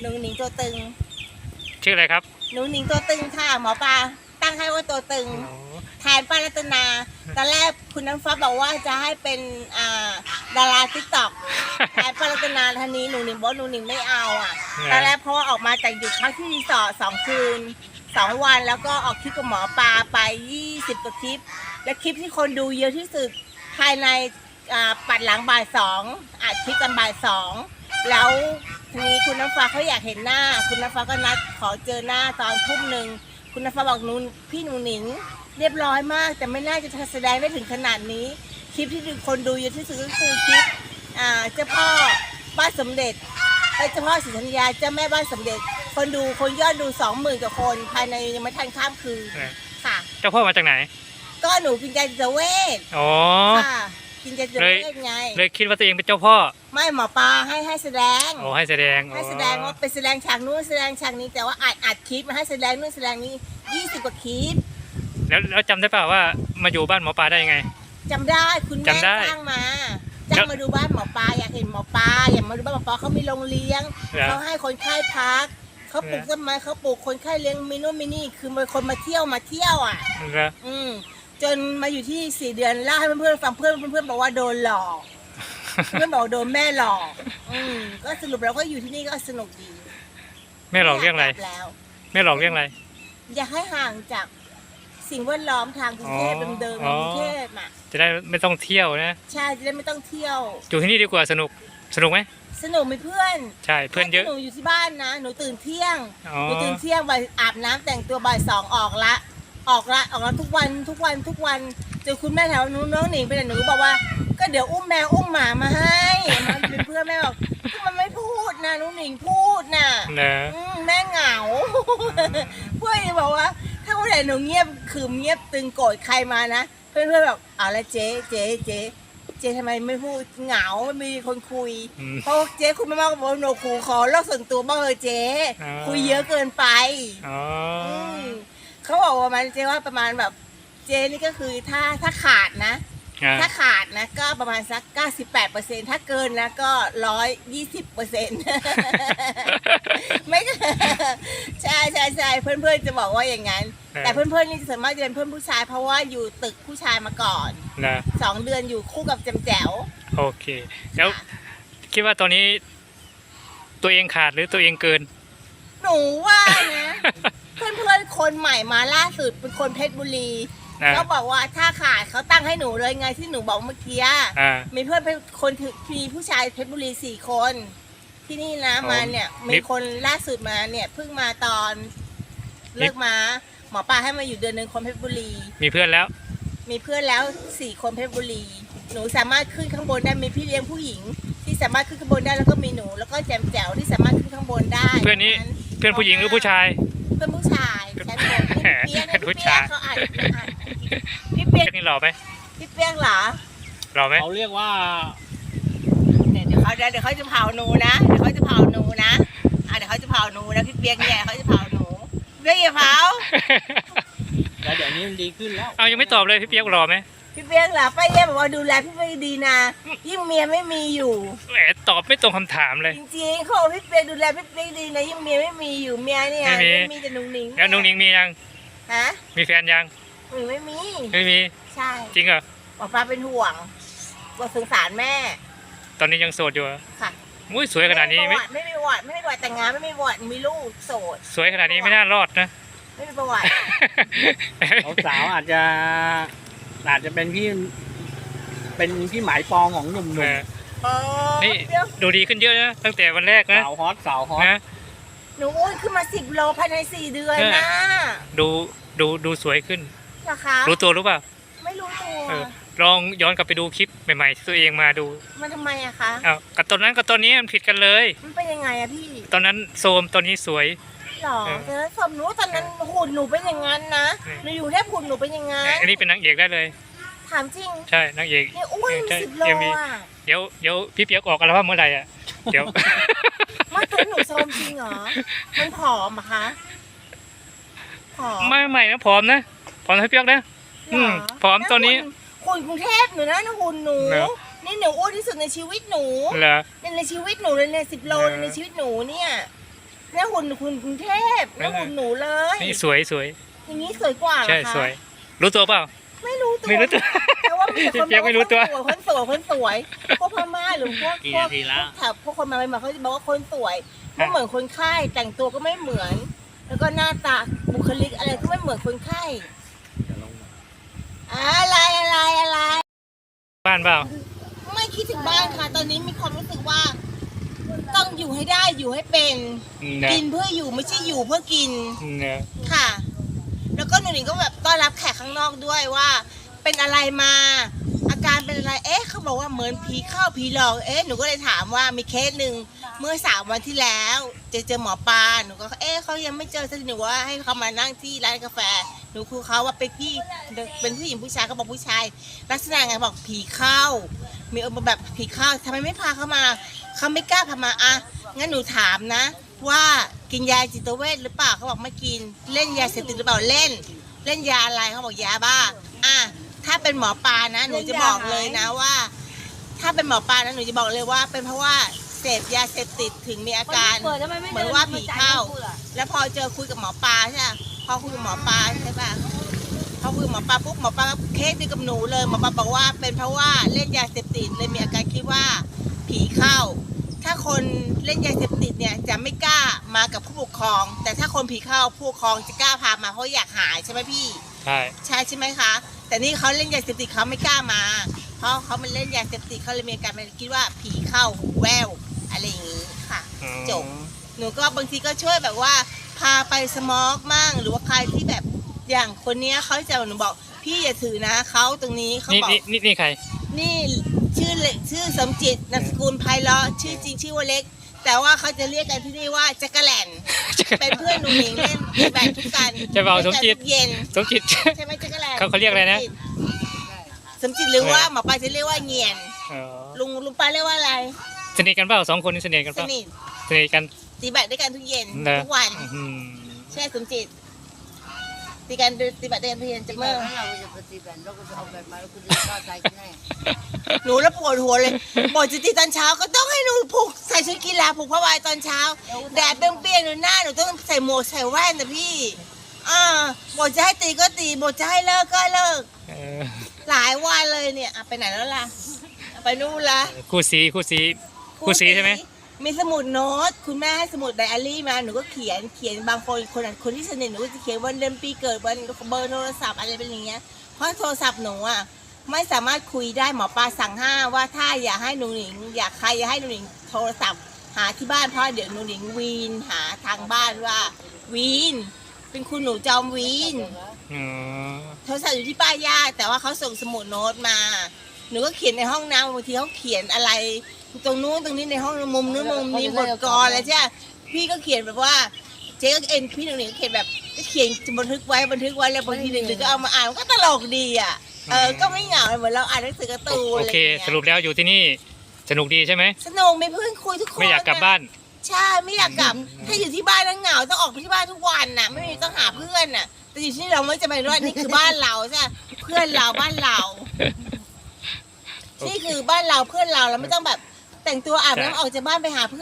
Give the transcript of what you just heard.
หนูหนิงตัวตึง ชื่ออะไรครับหนูหนิงตัวตึงค่ะ หมอปลาตั้งให้ว่าตัวตึงโอ้แทนป้ารัตนา ตอนแรกคุณน้ำฟ้าบอกว่าจะให้เป็นอ่าดาราทิกตอกแทนป้ารัตนาทันนี้หนูหนิงบอกว่าหนูหนิงไม่เอาอะ ตอนแรกเพราะว่าออกมาจากหยุดพักที่รีสอร์ทสองคืนสองวันแล้วก็ออกคลิปกับหมอปลาไป20กว่าคลิป และคลิปที่คนดูเยอะที่สุดภายในอ่าปัดหลังบ่ายสองอัดคลิปกันบ่ายสองแล้ว ทีนี้คุณน้ำฟ้าเขาอยากเห็นหน้า คุณน้ำฟ้าก็นัดขอเจอหน้าตอนทุ่มหนึ่งคุณน้ำฟ้าบอกหนูพี่หนูหนิง เรียบร้อยมาก แต่ไม่น่าจะแสดงได้ถึงขนาดนี้ คลิปที่คนดูเยอะที่สุดก็คือคลิปอ่าเจ้าพ่อบ้านสมเด็จไอ้เจ้าพ่อศรีธัญญาเจ้าแม่บ้านสมเด็จ คนดูคนยอดดูสองหมื่นกว่าคนภายในยังไม่ทันข้ามคืนเนี่ยค่ะ เจ้าพ่อมาจากไหน ก็หนูกินใจจะเวทอ๋อค่ะ กินใจจะเวทไง เลยคิดว่าตัวเองเป็นเจ้าพ่อ ไม่หมอปลาให้ให้แสดง โอ้ให้แสดงให้แสดงว่าไปแสดงฉากนู้นแสดงฉากนี้แต่ว่าอัดอัดคลิปมาให้แสดงนู่นแสดงนี้ยี่สิบกว่าคลิปแล้วแล้วจำได้เปล่าว่ามาอยู่บ้านหมอปลาได้ยังไง จำได้คุณแม่จำได้ จ้างมาจ้างมาดูบ้านหมอปลาอยากเห็นหมอปลาอยากมาดูบ้านหมอปลาเขามีโรงเลี้ยงเหรอ เขาให้คนไข้พักเขาปลูกเหรอ ต้นไม้เขาปลูกคนไข้เลี้ยงมินู่นมินี่คือมีคนมาเที่ยวมาเที่ยวอะ เหรออืม จนมาอยู่ที่สี่เดือนเล่าให้เพื่อนๆฟังเพื่อนเพื่อนๆบอกว่าโดนหลอก เพื่อนบอกโดนแม่หลอก อืมก็สรุปแล้วก็อยู่ที่นี่ก็สนุกดีแม่หลอกเรื่องอะไรยากกลับแล้ว แม่หลอกเรื่องอะไร อยากให้ห่างจากสิ่งแวดล้อมทางกรุงเทพอ๋อเดิมๆอ๋อกรุงเทพอะจะได้ไม่ต้องเที่ยวนะ ใช่จะได้ไม่ต้องเที่ยว อยู่ที่นี่ดีกว่าสนุก สนุกไหม สนุกมีเพื่อนใช่ เพื่อนเยอะ ถ้าหนูอยู่ที่บ้านนะหนูตื่นเที่ยงอ๋อ หนูตื่นเที่ยงบ่ายอาบน้ำแต่งตัวบ่ายสองออกละ ออกละออกละทุกวันทุกวันทุกวันเจอคุณแม่แถวนู้นน้องหนิงไปไหนหนูก็บอกว่า ก็เดี๋ยวอุ้มแมวอุ้มหมามาให้มันเป็นเพื่อนแม่บอกก็มันไม่พูดนะน้องหนิงพูดนะเนอะอืมแม่เหงาเพื่อนบอกว่า ถ้าวันไหนหนูเงียบขืมเงียบตึงโกรธใครมานะเพื่อนเพื่อนๆบอกเอาละเจ๊เจ๊เจ๊เจ๊ทำไมไม่พูดเหงาไม่มีคนคุยอืมเพราะเจ๊คุณไม่มากบอกว่าหนูครูขอโลกส่วนตัวบ้างเลยเจ๊อ่าคุยเยอะเกินไปอ๋อม เขาบอกว่ามันเจ๊ว่าประมาณแบบเจ๊นี่ก็คือถ้าถ้าขาดนะ อ่าถ้าขาดนะก็ประมาณสัก 98เปอร์เซ็นถ้าเกินนะก็ 120เปอร์เซ็น ไม่ใช่ใช่ใช่เพื่อนๆจะบอกว่าอย่างนั้น แต่เพื่อนๆนี่จะสามารถจะเป็นเพื่อนผู้ชายเพราะว่าอยู่ตึกผู้ชายมาก่อนนะ สองเดือนอยู่คู่กับแจมแจ๋วโอเค แล้วคิดว่าตอนนี้ตัวเองขาดหรือตัวเองเกิน หนูว่านะ เพื่อนๆคนใหม่มาล่าสุดเป็นคนเพชรบุรีอ่าเขาบอกว่าถ้าขาดเขาตั้งให้หนูเลยไงที่หนูบอกเมื่อกี้อ่า มีเพื่อนเป็นคนถือมีผู้ชายเพชรบุรีสี่คน ที่นี่นะอ๋อมาเนี่ยมีมีคนล่าสุดมาเนี่ยเพิ่งมาตอนเลิกมาหมอปลาให้มาอยู่เดือนหนึ่งคนเพชรบุรี มีเพื่อนแล้ว มีเพื่อนแล้วสี่คนเพชรบุรี หนูสามารถขึ้นข้างบนได้มีพี่เลี้ยงผู้หญิง ที่สามารถขึ้นข้างบนได้แล้วก็มีหนู แล้วก็แจมแจ๋วที่สามารถขึ้นข้างบนได้เพื่อนนี้ เพื่อนผู้หญิงหรือผู้ชาย เพื่อนผู้ชายใช่ไหมพี่เปียกเพื่อนผู้พี่เปียชายกเขาอ่านอ่านพี่เปียกนี่หล่อไหมพี่เปียกเหรอหล่อไหมเขาเรียกว่าเดี๋ยวเดี๋ยวเขาเดี๋ยวเขาจะเผาหนูนะเดี๋ยวเขาจะเผาหนูนะอะเดี๋ยวเขาจะเผาหนูนะพี่เปียกเนี่ยเขาจะเผาหนูเปียกอย่าเผาแล้วเดี๋ยวนี้มันดีขึ้นแล้วเอายังไม่ตอบเลยพี่เปียกหล่อไหม พี่เปียกเหรอป้าเยี่ยบอกว่าดูแลพี่เปียกดีนะยิ่งเมียไม่มีอยู่ แหมตอบไม่ตรงคำถามเลย จริงๆเขาบอกพี่เปียกดูแลพี่เปียกดีนะยิ่งเมียไม่มีอยู่เมียเนี่ยไม่มี ไม่มีแต่หนุ่งหนิงแล้วนุ้งนิงมียัง ฮะมีแฟนยัง หนูไม่มีไม่มี ใช่จริงเหรอ หมอปลาเป็นห่วงบอกสงสารแม่ตอนนี้ยังโสดอยู่เหรอค่ะมุ้ยสวยขนาดนี้ไม่ไม่มีประวัติไม่มีประวัติแต่งงานไม่มีประวัติมีลูกโสด สวยขนาดนี้ไม่น่ารอดนะ ไม่มีประวัติ สาวๆอาจจะ อาจจะเป็นพี่เป็นพี่หมายปองของหนุ่มเอออ๋อนี่เดี๋ยวดูดีขึ้นเยอะนะตั้งแต่วันแรกๆนะสาวฮอตสาวฮอตนะ หนูอ้วนขึ้นมาสิบโลภายในสี่เดือนเออนะดูดูดูสวยขึ้น นะคะ รู้ตัวรู้เปล่าไม่รู้ตัวเออลองย้อนกลับไปดูคลิปใหม่ๆที่ตัวเองมาดูมันทำไมอะคะอ้าวกับตอนนั้นกับตอนนี้มันผิดกันเลย มันเป็นยังไงอะพี่ ตอนนั้นโซมตอนนี้สวย หรอเออแต่แล้วสมรู้ตอนนั้นหุ่นหนูเป็นอย่างนั้นนะเออหนูอยู่แทบหุ่นหนูเป็นอย่างนั้นอันนี้เป็นนางเอกได้เลย ถามจริง ใช่นางเอกเนี่ยอ้วนใช่สิบโล MV อะเดี๋ยวเดี๋ยวพี่เปียกออกอัลบั้มเมื่อไหร่อะเดี๋ยวมาตัวหนูโซมจริงเหรอมันผอมอะคะผอมไม่ใหม่นะผอมนะผอมนะพี่เปียกนะอืมเหรผอมตอนนี้หุ่หุ่นกรุงเทพหนูนะหุ่นหนูเหรอนี่หนูอ้วนที่สุดในชีวิตหนูเหรอในในชีวิตหนูเลยเนี่ยสิบโลเหรอในชีวิตหนูเนี่ย เนี่ยหุ่นคุณกรุงเทพเนี่ยหุ่นหนูเลย นี่สวยสวยอย่างนี้สวยกว่าเหรอใช่คะสวย รู้ตัวเปล่า ไม่รู้ตัวไม่รู้ตัวแต่ว่ามีแต่คนเปียกไม่รู้ตัวบอกาคนสวยคนสวยพวกพม่าหรือพวกกี่พวกนาทีแล้ว แถบพวกคนมาใหม่ๆเขาจะบอกว่าคนสวยไม่เหมือนคนไข้แต่งตัวก็ไม่เหมือน แล้วก็หน้าตาบุคลิกอะไรก็ไม่เหมือนคนไข้อะไรอะไรอะไร บ้านเปล่า ไม่คิดถึงบ้านค่ะ ตอนนี้มีความรู้สึกว่า ต้องอยู่ให้ได้อยู่ให้เป็นเนอะกินเพื่ออยู่ไม่ใช่อยู่เพื่อกินเนอะค่ะ แล้วก็หนูหนิงก็แบบต้อนรับแขกข้างนอกด้วยว่า เป็นอะไรมา อาการเป็นอะไรเอ๊ะเขาบอกว่าเหมือนผีเข้าผีหลอกเอ๊ะหนูก็เลยถามว่ามีเคสหนึ่งเมื่อสามวันที่แล้วเจะเจอหมอปลาหนูก็เอ๊ะเขายังไม่เจอสักทีหนูว่าให้เขามานั่งที่ร้านกาแฟ หนูคุยเขาว่าเป็นพี่เป็นผู้หญิงผู้ชายเขาบอกผู้ชาย ลักษณะไงบอกผีเข้า มีอารมณ์แบบผีเข้าทำไมไม่พาเขามาเขาไม่กล้าพามาอะงั้นหนูถามนะ ว่ากินยาจิตเวชหรือเปล่าเขาบอกไม่กิน เล่นยาเสพติดหรือเปล่าเล่น เล่นยาอะไรเขาบอกยาบ้า อะถ้าเป็นหมอปลานะ หนูจะบอกเลยนะว่า ถ้าเป็นหมอปลานะหนูจะบอกเลยว่า เป็นเพราะว่าเสพยาเสพติดถึงมีอาการเหมือนว่าผีเข้า แล้วพอเจอคุยกับหมอปลาใช่ไหมพอคุยกับหมอปลาใช่ปะ พอคุยกับหมอปลาปุ๊บหมอปลาก็เคสเดียวกับหนูเลยหมอปลาบอกว่าเป็นเพราะว่าเล่นยาเสพติดเลยมีอาการคิดว่าผีเข้า ถ้าคนเล่นยาเสพติดเนี่ยจะไม่กล้ามากับผู้ปกครอง แต่ถ้าคนผีเข้าผู้ปกครองจะกล้าพามาเพราะอยากหายใช่ไหมพี่ ใช่ใช่ใช่ไหมคะ แต่นี่เขาเล่นยาเสพติดเขาไม่กล้ามา เพราะเขามันเล่นยาเสพติดเขาเลยมีอาการมันคิดว่าผีเข้าหูแววอะไรอย่างนี้ค่ะอืมจบหนูก็บางทีก็ช่วยแบบว่า พาไปสมอกมั่งหรือว่าใครที่แบบ อย่างคนเนี้ยเขาจะหนูบอก พี่อย่าถือนะเขาตรงนี้เขานี่บอก นี่นี่นี่ใคร นี่ชื่อเล็กชื่อสมจิตนามสกุลไพเราะชื่อจริงชื่อว่าเล็ก แต่ว่าเขาจะเรียกกันที่นี่ว่าจักรแหลนเป็นเพื่อนหนูหนิงเล่นตีแบดทุกกันจะบอกสมจิตเล่นกันทุกเย็นสมจิต ใช่ไหมจักรแหลนเขาเขาเรียกอะไรนะ สมจิตหรือว่าหมอปลาจะเรียกว่าเงียน อ๋อลุงลุงปลาเรียกว่าอะไรสนิทกันเปล่าสองคนนี้สนิทกันสเปล่านิทสนิทกัน ตีแบดด้วยกันทุกเย็นเนอะทุกวัน อืม ใช่สมจิต ตีกันตีแบดด้วยกันทุกเย็นจะเมื่อเราจะปฏิบัติเราก็จะเอาแบบมาแล้วคุณจะเข้าใจกันแน่หนูแล้วปวดหัวเลยบอกจะตีตอนเช้าก็ต้องให้หนูผูกใส่ชุดกีฬาผูกผ้าใบตอนเช้า แดดเปรี้ยงๆหนูหน้าหนูต้องใส่หมวกใส่แว่นนะพี่อ่าบอกจะให้ตีก็ตีบอกจะให้เลิกก็เลิกเออหลายวันเลยเนี่ยอะไปไหนแล้วล่ะอะ ไปนู่นละคู่สีคู่สีคู่สีใช่ไหม มีสมุดโน้ตคุณแม่ให้สมุดไดอารี่มาหนูก็เขียนเขียนบางคนคนอะคนที่สนิทหนูก็จะเขียนวันเดือนปีเกิดวันเบอร์โทรศัพท์อะไรเป็นอย่างเงี้ยเพราะโทรศัพท์หนูอะไม่สามารถคุยได้หมอปลาสั่งห้าว่าถ้าอยากให้หนูหนิง อยากใครอยากให้หนูหนิงโทรศัพท์ หาที่บ้านเพราะเดี๋ยวหนูหนิงวีนหาทางบ้านว่าวีน เป็นคุณหนูจอมวีนอ๋อโทรศัพท์อยู่ที่ป้าย่าแต่ว่าเขาส่งสมุดโน้ตมา หนูก็เขียนในห้องน้ำบางทีเขาเขียนอะไร ตรงนู้นตรงนี้ในห้องมุมนู้นมุมนี้บทกรอะไรใช่ไหมพี่ก็เขียนแบบว่าเจ๊ก็เอ็นพี่หนึ่งหนึ่งก็เขียนแบบก็เขียนบันทึกไว้บันทึกไว้แล้วบางทีหนึ่งหนึ่งก็เอามาอ่านมันก็ตลกดีอะเออก็ไม่เหงาเหมือนเราอ่านหนังสือการ์ตูนโออะไรเคอย่างเงี้ยสรุปแล้วอยู่ที่นี่สนุกดีใช่ไหมสนุกมีเพื่อนคุยทุกคนไม่อยากกลับบ้านใช่ไม่อยากกลับถ้าอยู่ที่บ้านแล้วเหงาต้องออกไปที่บ้านทุกวันน่ะ ไม่มีต้องหาเพื่อนน่ะแต่อยู่ที่นี่เราไม่จะไปว่านี่คือบ้านเราใช่ไหมเพื่อนเราบ้านเรานี่คือบ้านเราเพื่อนเราเราไม่ต้องแบบ แต่งตัวอาบน้ำออกจากบ้านไปหาเพื่อน